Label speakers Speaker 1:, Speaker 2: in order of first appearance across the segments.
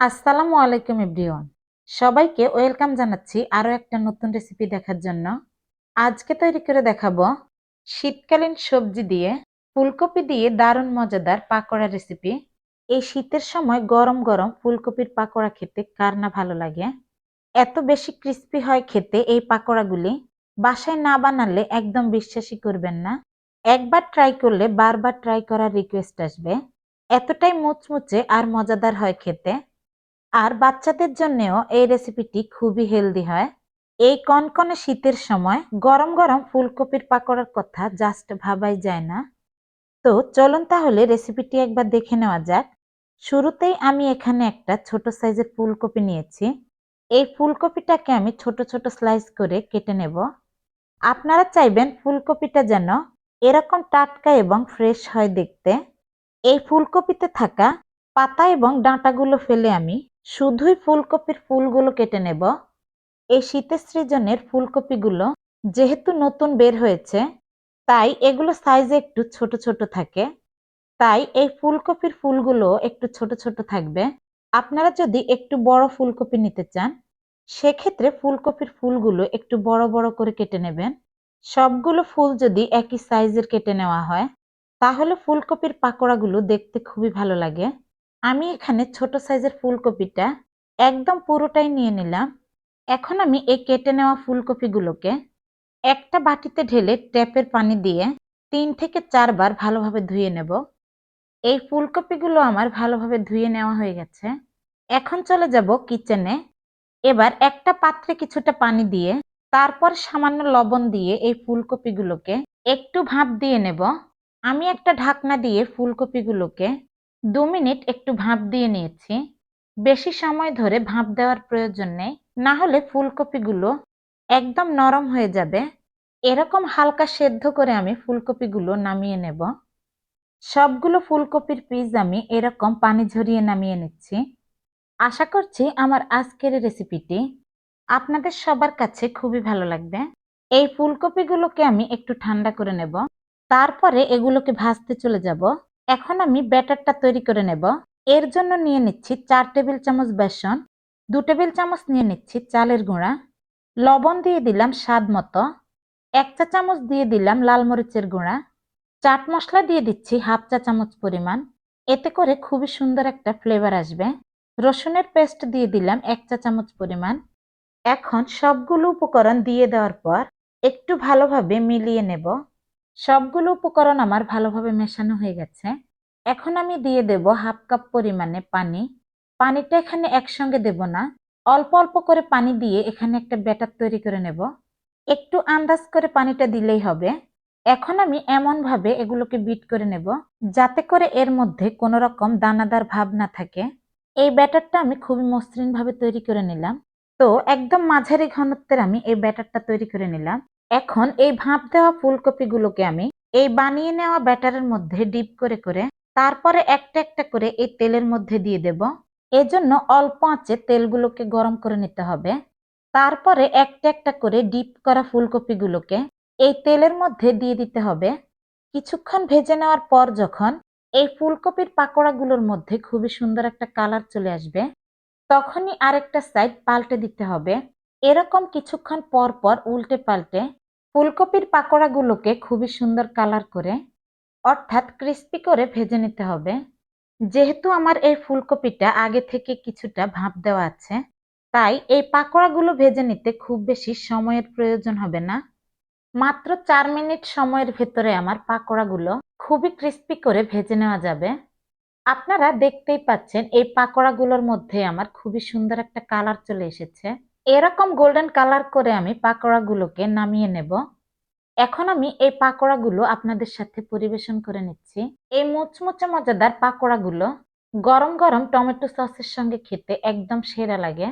Speaker 1: আসসালামু আলাইকুম এভরিওয়ান। সবাইকে ওয়েলকাম জানাচ্ছি আরও একটা নতুন রেসিপি দেখার জন্য। আজকে তৈরি করে দেখাবো শীতকালীন সবজি দিয়ে ফুলকপি দিয়ে দারুণ মজাদার পাকোড়া রেসিপি। এই শীতের সময় গরম গরম ফুলকপির পাকোড়া খেতে কার না ভালো লাগে? এত বেশি ক্রিস্পি হয় খেতে এই পাকোড়াগুলি। বাসায় না বানালে একদম বিশ্বাসই করবেন না। একবার ট্রাই করলে বারবার ট্রাই করার রিকোয়েস্ট আসবে। এতটাই মুচমুচে আর মজাদার হয় খেতে। আর বাচ্চাদের জন্যেও এই রেসিপিটি খুবই হেলদি হয়। এই কনকনে শীতের সময় গরম গরম ফুলকপির পাকোড়ার কথা জাস্ট ভাবাই যায় না। তো চলুন তাহলে রেসিপিটি একবার দেখে নেওয়া যাক। শুরুতেই আমি এখানে একটা ছোট সাইজের ফুলকপি নিয়েছি। এই ফুলকপিটাকে আমি ছোট ছোট স্লাইস করে কেটে নেব। আপনারা চাইবেন ফুলকপিটা যেন এরকম টাটকা এবং ফ্রেশ হয় দেখতে। এই ফুলকপিতে থাকা পাতা এবং ডাঁটাগুলো ফেলে আমি শুধুই ফুলকপির ফুলগুলো কেটে নেব। এই শীতের সৃজনের ফুলকপিগুলো যেহেতু নতুন বের হয়েছে, তাই এগুলো সাইজে একটু ছোট ছোট থাকে। তাই এই ফুলকপির ফুলগুলো একটু ছোট ছোট থাকবে। আপনারা যদি একটু বড় ফুলকপি নিতে চান, সেক্ষেত্রে ফুলকপির ফুলগুলো একটু বড় বড় করে কেটে নেবেন। সবগুলো ফুল যদি একই সাইজের কেটে নেওয়া হয়, তাহলে ফুলকপির পাকোড়াগুলো দেখতে খুবই ভালো লাগে। আমি এখানে ছোট সাইজের ফুলকপিটা একদম পুরোটাই নিয়ে নিলাম। এখন আমি এই কেটে নেওয়া ফুলকপিগুলোকে একটা বাটিতে ঢেলে ট্যাপের পানি দিয়ে তিন থেকে চারবার ভালোভাবে ধুয়ে নেব। এই ফুলকপিগুলো আমার ভালোভাবে ধুয়ে নেওয়া হয়ে গেছে। এখন চলে যাব কিচেনে। এবার একটা পাত্রে কিছুটা পানি দিয়ে তারপর সামান্য লবণ দিয়ে এই ফুলকপিগুলোকে একটু ভাপ দিয়ে নেব। আমি একটা ঢাকনা দিয়ে ফুলকপিগুলোকে দু মিনিট একটু ভাপ দিয়ে নিয়েছি। বেশি সময় ধরে ভাপ দেওয়ার প্রয়োজন নেই। না হলে ফুলকপিগুলো একদম নরম হয়ে যাবে। এরকম হালকা সেদ্ধ করে আমি ফুলকপিগুলো নামিয়ে নেব। সবগুলো ফুলকপির পিস আমি এরকম পানি ঝরিয়ে নামিয়ে নিচ্ছি। আশা করছি আমার আজকের রেসিপিটি আপনাদের সবার কাছে খুবই ভালো লাগবে। এই ফুলকপিগুলোকে আমি একটু ঠান্ডা করে নেব। তারপরে এগুলোকে ভাজতে চলে যাব। এখন আমি ব্যাটারটা তৈরি করে নেব। এর জন্য নিয়ে নিচ্ছি চার টেবিল চামচ বেসন, দু টেবিল চামচ নিয়ে নিচ্ছি চালের গুঁড়া, লবণ দিয়ে দিলাম স্বাদ মতো, এক চা চামচ দিয়ে দিলাম লাল মরিচের গুঁড়া, চাট মশলা দিয়ে দিচ্ছি হাফ চা চামচ পরিমাণ। এতে করে খুবই সুন্দর একটা ফ্লেভার আসবে। রসুনের পেস্ট দিয়ে দিলাম এক চা চামচ পরিমাণ। এখন সবগুলো উপকরণ দিয়ে দেওয়ার পর একটু ভালোভাবে মিলিয়ে নেব। সবগুলো উপকরণ আমার ভালোভাবে মেশানো হয়ে গেছে। এখন আমি দিয়ে দেব হাফ কাপ পরিমাণে পানি। পানিটা এখানে একসঙ্গে দেব না। অল্প অল্প করে পানি দিয়ে এখানে একটা ব্যাটার তৈরি করে নেব। একটু আন্দাজ করে পানিটা দিলেই হবে। এখন আমি এমনভাবে এগুলোকে বিট করে নেব, যাতে করে এর মধ্যে কোনো রকম দানাদার ভাব না থাকে। এই ব্যাটারটা আমি খুবই মসৃণভাবে তৈরি করে নিলাম। তো একদম মাঝারি ঘনত্বের আমি এই ব্যাটারটা তৈরি করে নিলাম। এখন এই ভাপ দেওয়া ফুলকপিগুলোকে আমি এই বানিয়ে নেওয়া ব্যাটারের মধ্যে ডিপ করে করে তারপরে একটা একটা করে এই তেলের মধ্যে দিয়ে দেব। এজন্য অল্প আঁচে তেলগুলোকে গরম করে নিতে হবে। তারপরে একটা একটা করে ডিপ করা ফুলকপিগুলোকে এই তেলের মধ্যে দিয়ে দিতে হবে। কিছুক্ষণ ভেজে নেওয়ার পর যখন এই ফুলকপির পাকোড়াগুলোর মধ্যে খুবই সুন্দর একটা কালার চলে আসবে, তখনই আরেকটা সাইড পাল্টে দিতে হবে। এরকম কিছুক্ষণ পর পর উল্টে পাল্টে ফুলকপির পাকোড়াগুলোকে খুবই সুন্দর কালার করে, অর্থাৎ ক্রিস্পি করে ভেজে নিতে হবে। যেহেতু আমার এই ফুলকপিটা আগে থেকে কিছুটা ভাপ দেওয়া আছে, তাই এই পাকোড়াগুলো ভেজে নিতে খুব বেশি সময়ের প্রয়োজন হবে না। মাত্র চার মিনিট সময়ের ভেতরে আমার পাকোড়াগুলো খুবই ক্রিস্পি করে ভেজে নেওয়া যাবে। আপনারা দেখতেই পাচ্ছেন এই পাকোড়াগুলোর মধ্যে আমার খুবই সুন্দর একটা কালার চলে এসেছে। এরকম গোল্ডেন কালার করে আমি পাকোড়াগুলোকে নামিয়ে নেব। এখন আমি এই পাকোড়াগুলো আপনাদের সাথে পরিবেশন করে নিচ্ছি। এই মুচমুচে মজাদার পাকোড়াগুলো গরম গরম টমেটো সসের সঙ্গে খেতে একদম সেরা লাগে।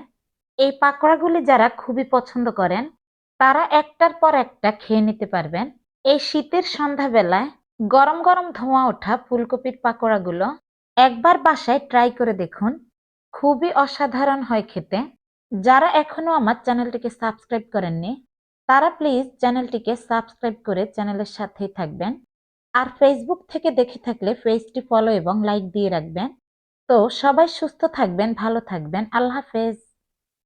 Speaker 1: এই পাকোড়াগুলি যারা খুবই পছন্দ করেন, তারা একটার পর একটা খেয়ে নিতে পারবেন। এই শীতের সন্ধ্যাবেলায় গরম গরম ধোঁয়া ওঠা ফুলকপির পাকোড়াগুলো একবার বাসায় ট্রাই করে দেখুন। খুবই অসাধারণ হয় খেতে। যারা এখনও আমার চ্যানেলটিকে সাবস্ক্রাইব করেননি, তারা প্লিজ চ্যানেলটিকে সাবস্ক্রাইব করে চ্যানেলের সাথেই থাকবেন। আর ফেসবুক থেকে দেখে থাকলে পেজটি ফলো এবং লাইক দিয়ে রাখবেন। তো সবাই সুস্থ থাকবেন, ভালো থাকবেন। আল্লাহ হাফেজ।